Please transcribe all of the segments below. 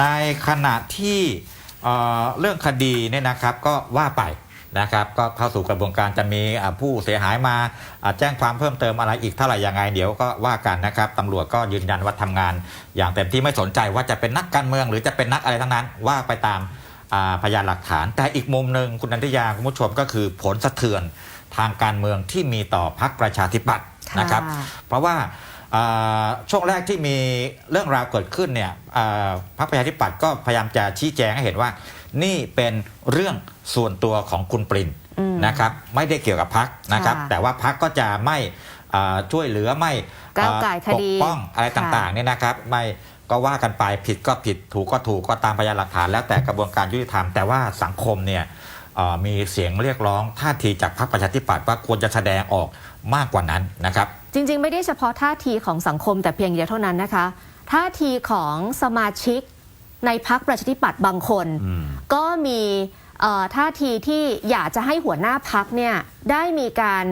ในขณะที่เอ่อเรื่องคดีเนี่ยนะครับก็ว่าไปนะครับก็เข้าสู่กระบวนการจะมีอ่าผู้เสียหายมาอ่าแจ้งความเพิ่มเติมอะไรอีกเท่าไหร่ยังไงเดี๋ยวก็ว่ากันนะครับตำรวจก็ยืนยันว่าทำงาน อย่างเต็มที่ไม่สนใจว่าจะเป็นนักการเมือง หรือจะเป็นนักอะไรทั้งนั้นว่าไปตามอ่าพยานหลักฐาน แต่อีกมุมหนึ่งคุณนันทยาคุณผู้ชมก็คือผลสะเทือนทางการเมืองที่มีต่อพรรคประชาธิปัตย์นะครับค่ะเพราะว่าอ่า ช่วงแรกที่มีเรื่องราวเกิดขึ้นเนี่ยอ่าพรรคประชาธิปัตย์ก็พยายามจะชี้แจงให้เห็นว่า นี่เป็นเรื่องส่วนตัวของคุณปรินอืมนะครับไม่ได้เกี่ยวกับพรรคนะครับค่ะแต่ว่าพรรคก็จะไม่อ่าช่วยเหลือไม่ก้าวไก่คปกดีป้องอะไรต่างๆเนี่ยนะครับ ไม่ก็ว่ากันไปผิดก็ผิดถูกก็ถูกก็ตามพยานหลักฐาน แล้วแต่กระบวนการยุติธรรมแต่ว่าสังคมเนี่ยเอ่อมีเสียงเรียกร้องท่าทีจากพรรคประชาธิปัตย์ว่าควรจะแสดงออกมากกว่านั้นนะครับ จริงๆ ไม่ได้เฉพาะท่าทีของสังคมแต่เพียงเดียวเท่านั้นนะคะ ท่าทีของสมาชิกในพักประชาธิปัตย์บางคนอืมก็มีเอ่อท่าทีที่อยากจะให้หัวหน้าพักเนี่ยได้มีการ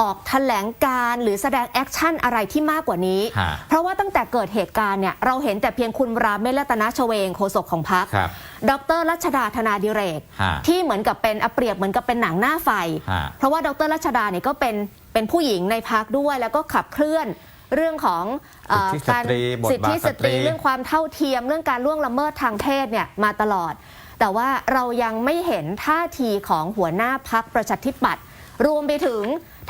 ออกแถลงการณ์หรือแสดงแอคชั่นอะไรที่มากกว่านี้ฮะเพราะว่าตั้งแต่เกิดเหตุการณ์เนี่ยเราเห็นแต่เพียงคุณรามเมศรัตนชเวงโฆษกของพักครับดรรัชดาธนาดิเรกฮะที่เหมือนกับเป็นเอาเปรียบเหมือนกับเป็นหนังหน้าไฟฮะเพราะว่าดรรัชดาเนี่ยก็เป็น เป็นผู้หญิงในพักด้วย แล้วก็ขับเคลื่อนเรื่องของเอ่อสิทธิสตรีบทบาทสิทธิสตรีสตรี เรื่องความเท่าเทียมเรื่องการล่วงละเมิดทางเพศเนี่ยมาตลอด แต่ว่าเรายังไม่เห็นท่าทีของหัวหน้าพักประชาธิปัตย์รวมไปถึง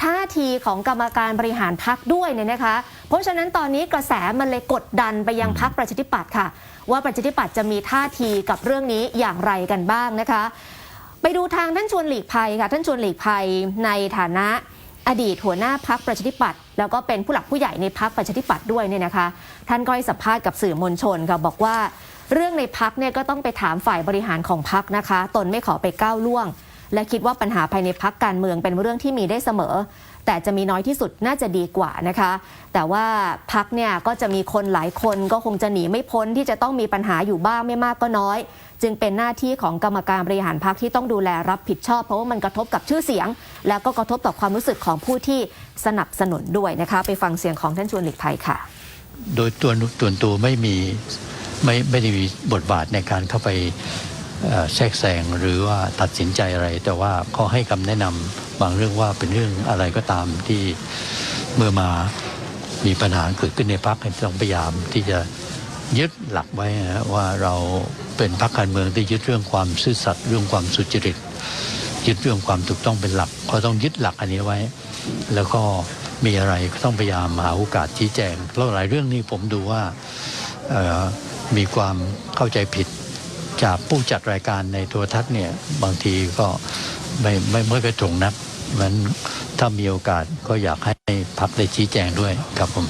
ท่าทีของกรรมการบริหารพักด้วยเนี่ยนะคะ เพราะฉะนั้นตอนนี้กระแสมันเลยกดดันไปยังพักประชาธิปัตย์ค่ะ ว่าประชาธิปัตย์จะมีท่าทีกับเรื่องนี้อย่างไรกันบ้างนะคะ ไปดูทางท่านชวนหลีกภัยค่ะ ท่านชวนหลีกภัยในฐานะ อดีตหัวหน้าพักประชาธิปัตย์แล้วก็เป็นผู้หลักผู้ใหญ่ในพักประชาธิปัตย์ด้วยเนี่ยนะคะ ท่านก็ให้สัมภาษณ์กับสื่อมวลชนค่ะบอกว่าเรื่องในพักเนี่ยก็ต้องไปถามฝ่ายบริหารของพักนะคะ ตนไม่ขอไปก้าวล่วง และคิดว่าปัญหาภายในพักการเมืองเป็นเรื่องที่มีได้เสมอ แต่จะมีน้อยที่สุดน่าจะดีกว่านะคะ แต่ว่าพักเนี่ยก็จะมีคนหลายคนก็คงจะหนีไม่พ้นที่จะต้องมีปัญหาอยู่บ้างไม่มากก็น้อย จึงเป็นหน้าที่ของกรรมการบริหารพักที่ต้องดูแลรับผิดชอบ เพราะว่ามันกระทบกับชื่อเสียง แล้วก็กระทบต่อความรู้สึกของผู้ที่สนับสนุนด้วยนะคะ ไปฟังเสียงของท่านชวนหลีกภัยค่ะ โดยตัวตัวตัวไม่มีไม่ไม่ได้มีบทบาทในการเข้าไป แทรกแซงหรือว่าตัดสินใจอะไร แต่ว่าก็ให้คำแนะนำบางเรื่องว่าเป็นเรื่องอะไรก็ตามที่เมื่อมามีปัญหาเกิดขึ้นในพักต้องพยายามที่จะยึดหลักไว้นะว่าเราเป็นพรรคการเมืองที่ยึดเรื่องความซื่อสัตย์เรื่องความสุจริต ยึดเรื่องความถูกต้องเป็นหลักก็ต้องยึดหลักอันนี้ไว้ แล้วก็มีอะไรก็ต้องพยายามหาโอกาสชี้แจงแล้วหลายเรื่องนี้ผมดูว่ามีความเข้าใจผิด จากผู้จัดรายการในโทรทัศน์เนี่ยบางทีก็ไม่ไม่ไม่ค่อยตรงนักมันถ้ามีโอกาสก็อยากให้พักได้ชี้แจงด้วยครับผม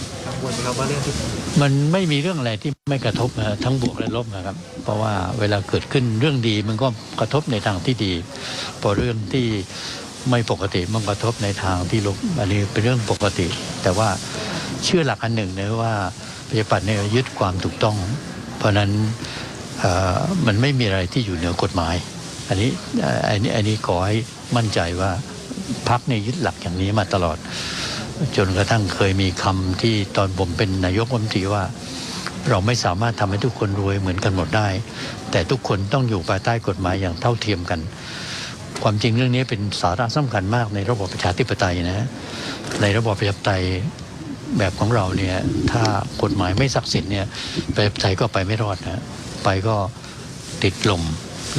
มันไม่มีเรื่องอะไรที่ไม่กระทบนะทั้งบวกและลบนะครับ เพราะว่าเวลาเกิดขึ้นเรื่องดีมันก็กระทบในทางที่ดี พอเรื่องที่ไม่ปกติมันกระทบในทางที่ลบอันนี้เป็นเรื่องปกติ แต่ว่าเชื่อหลักอันหนึ่งนะว่าปฏิบัติเนี่ยยึดความถูกต้อง เพราะนั้น มันไม่มีอะไรที่อยู่เหนือกฎหมาย อันนี้อันนี้อันนี้ขอให้มั่นใจว่าพักเนี่ยยึดหลักอย่างนี้มาตลอด จนกระทั่งเคยมีคำที่ตอนผมเป็นนายกรัฐมนตรีว่า เราไม่สามารถทำให้ทุกคนรวยเหมือนกันหมดได้ แต่ทุกคนต้องอยู่ภายใต้กฎหมายอย่างเท่าเทียมกัน ความจริงเรื่องนี้เป็นสาระสำคัญมากในระบบประชาธิปไตยนะในระบบประชาธิปไตยแบบของเราเนี่ยถ้ากฎหมายไม่ศักดิ์สิทธิ์เนี่ยประชาธิปไตยก็ไปไม่รอดนะ ไปก็ติดลม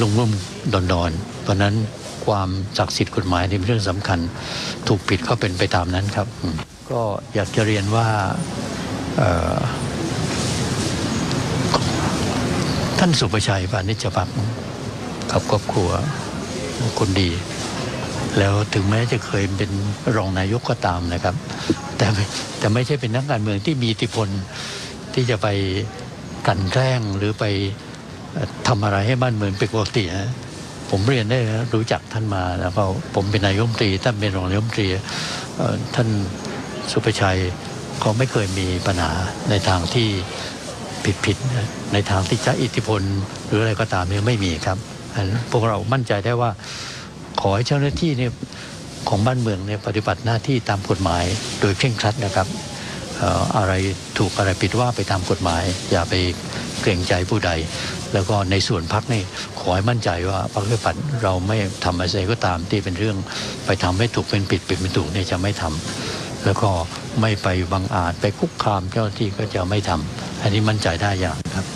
ลุ่มลุ่มดอนดอนเพราะนั้นความศักดิ์สิทธิ์กฎหมายนี่เป็นเรื่องสำคัญ ถูกผิดก็เป็นไปตามนั้นครับ ก็อยากจะเรียนว่าท่านสุประชัยพานิชพักกับครอบครัวคนดี แล้วถึงแม้จะเคยเป็นรองนายกก็ตามนะครับ แต่แต่ไม่ใช่เป็นนักการเมืองที่มีอิทธิพลที่จะไป กันแกล้งหรือไปทำอะไรให้บ้านเมืองเป็นปกตินะผมเรียนได้รู้จักท่านมาแล้วก็ผมเป็นนายมตรีท่านเป็นรองนายมตรีท่านสุประชัยเขาไม่เคยมีปัญหาในทางที่ผิดผิดๆในทางที่ใช้อิทธิพล หรืออะไรก็ตามเนี่ยไม่มีครับอันนั้พวกเรามั่นใจได้ว่า ขอให้เจ้าหน้าที่เนี่ยของบ้านเมืองเนี่ยปฏิบัติหน้าที่ตามกฎหมายโดยเคร่งครัดนะครับ อะไรถูกอะไรผิดว่าไปตามกฎหมาย อย่าไปเกรงใจผู้ใด แล้วก็ในส่วนพักนี่ขอให้มั่นใจว่าพรรคเพื่อปัดเราไม่ทำอะไรก็ตามที่เป็นเรื่องไปทำให้ถูกเป็นผิดเป็นเป็นถูกเนี่ยจะไม่ทำแล้วก็ไม่ไปบังอาจไปคุกคามเจ้าหน้าที่ก็จะไม่ทำอันนี้มั่นใจได้อย่างครับ